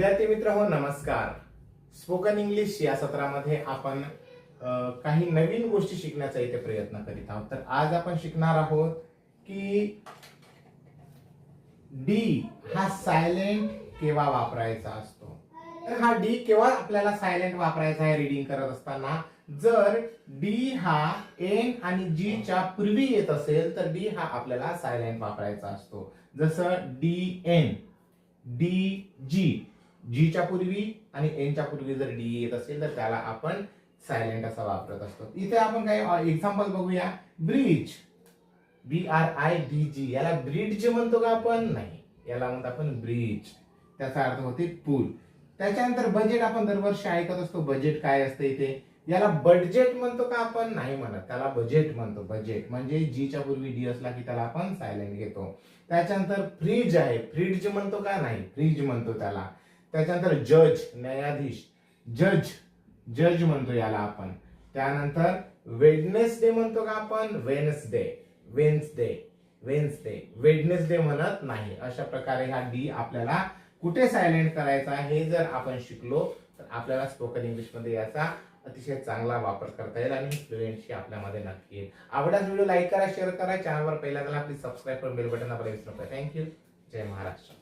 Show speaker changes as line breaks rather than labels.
विद्यार्थी मित्र हो नमस्कार. स्पोकन इंग्लिश या सत्रामध्ये आपण काही नवीन गोष्टी शिकण्याचा इथे प्रयत्न करीत आहोत. तर आज आपण शिकणार आहोत की डी हा सायलेंट केव्हा वापरायचा असतो? तर हा डी केव्हा आपल्याला सायलेंट वापरायचा आहे रीडिंग करत असताना? जर डी हा एन आणि जी च्या पूर्वी येत असेल तर डी हा आपल्याला सायलेंट वापरायचा असतो. जसं डी एन डी जी जीच्या पूर्वी आणि एनच्या पूर्वी जर डी येत असेल तर त्याला आपण सायलेंट असा वापरत असतो. इथे आपण काही एक्झाम्पल बघूया. Bridge B R I D G याला ब्रिज म्हणतो का आपण? नाही. याला म्हणतो आपण ब्रिज त्याचा अर्थ होते पूल. त्याच्यानंतर बजेट आपण दरवर्षी ऐकत असतो. बजेट काय असतं इथे? याला बजेट म्हणतो का आपण? नाही म्हणत. त्याला बजेट म्हणतो. बजेट म्हणजे जीच्या पूर्वी डी असला की त्याला आपण सायलेंट घेतो. त्याच्यानंतर फ्रीज आहे. फ्रीज म्हणतो का? नाही. फ्रीज म्हणतो त्याला. त्याच्यानंतर जज न्यायाधीश. जज जज म्हणतो याला आपण. त्यानंतर वेडनेसडे म्हणतो का आपण? वेन्सडे वेन्सडे वेन्सडे वेडनेसडे म्हणत नाही. अशा प्रकारे हा डी आपल्याला कुठे सायलेंट करायचा हे जर आपण शिकलो तर आपल्याला स्पोकन इंग्लिशमध्ये याचा अतिशय चांगला वापर करता येईल आणि फ्लुएन्सी आपल्यामध्ये नक्की येईल. आवडल्यास व्हिडिओ लाईक करा शेअर करा. चॅनलवर पहिल्यांदा प्लीज सबस्क्राईब करून बेल बटन दाबायला विसरू नका. थँक्यू जय महाराष्ट्र.